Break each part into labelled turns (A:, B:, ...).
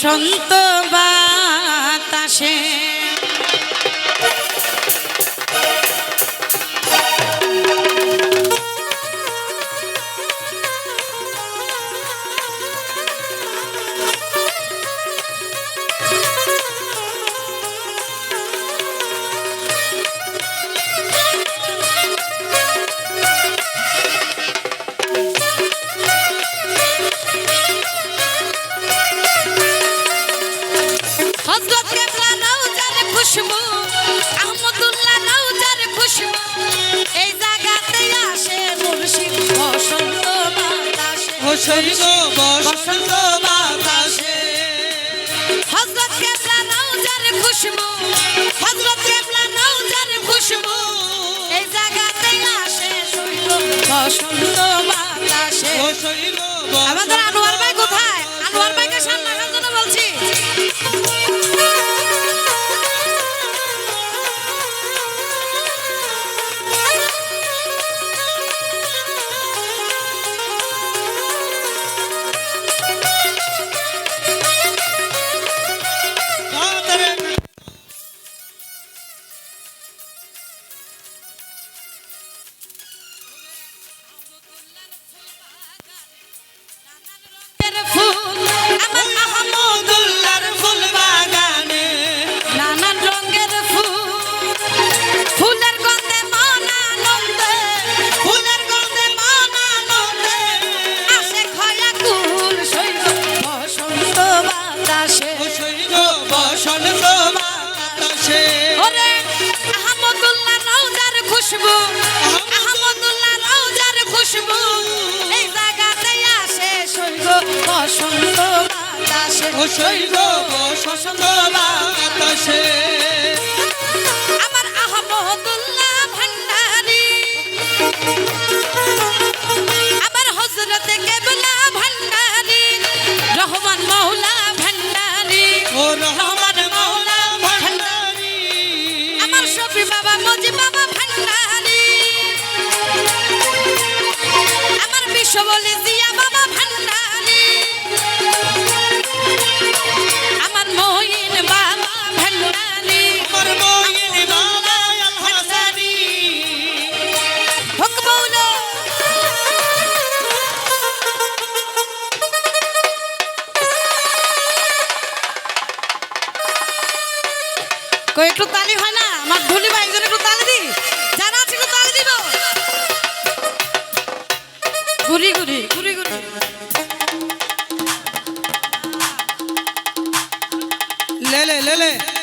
A: বসন্ত বাতাসে খুশবু হজরত কেবলা রওজার খুশবু এই জায়গাতে আসে শৈল বসন্ত বাতাসে। আমাদের আনোয়ার ভাই কোথায়? আনোয়ার ভাইকে সামনে বসন্ত
B: বসন্ত বাতাসে।
A: আমার আহমদুল্লাহ ভান্ডারি। আমার হজরতে কেবলা ভান্ডারি। রহমান মৌলা ভান্ডারি।
B: ও রহমান মাওলা ভান্ডারি।
A: আমার শফি বাবা মজি বাবা ভান্ডারি। আমার বিশ্ব বলে জিয়া বাবা একটু তালি হয় না? আমার ঢুলি ভাই একটু তালি দি যারা আছে একটু তালি দিব। ঘুরি ঘুরি ঘুরি ঘুরি।
B: লে
A: লে লে ভাতরে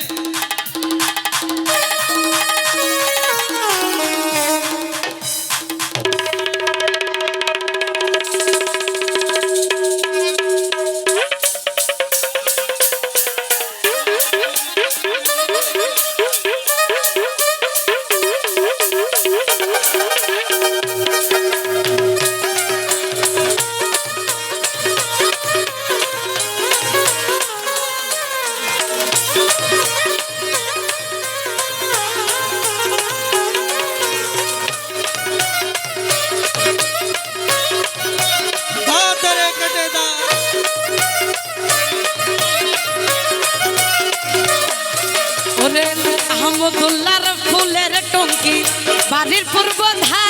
A: টঙ্কি বাড়ির পূর্ব ধারে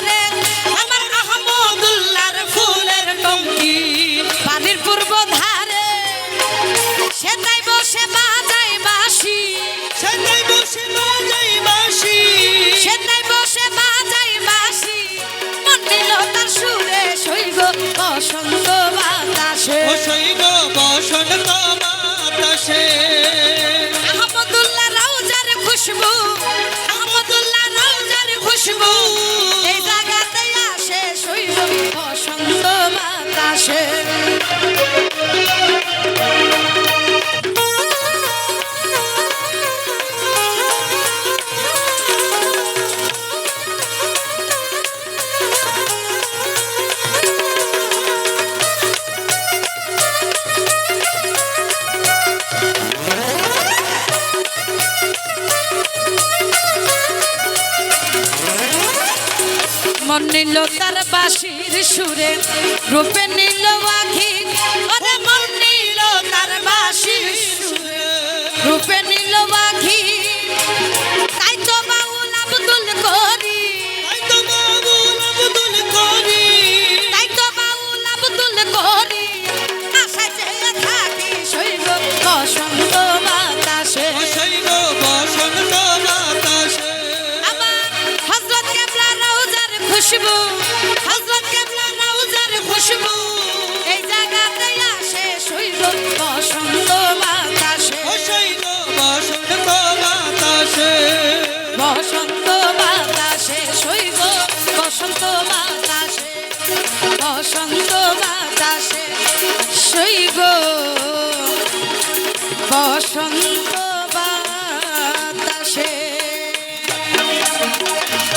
A: নিল তার বাসির সুরে রূপে নিল বসন্ত বাতাসে।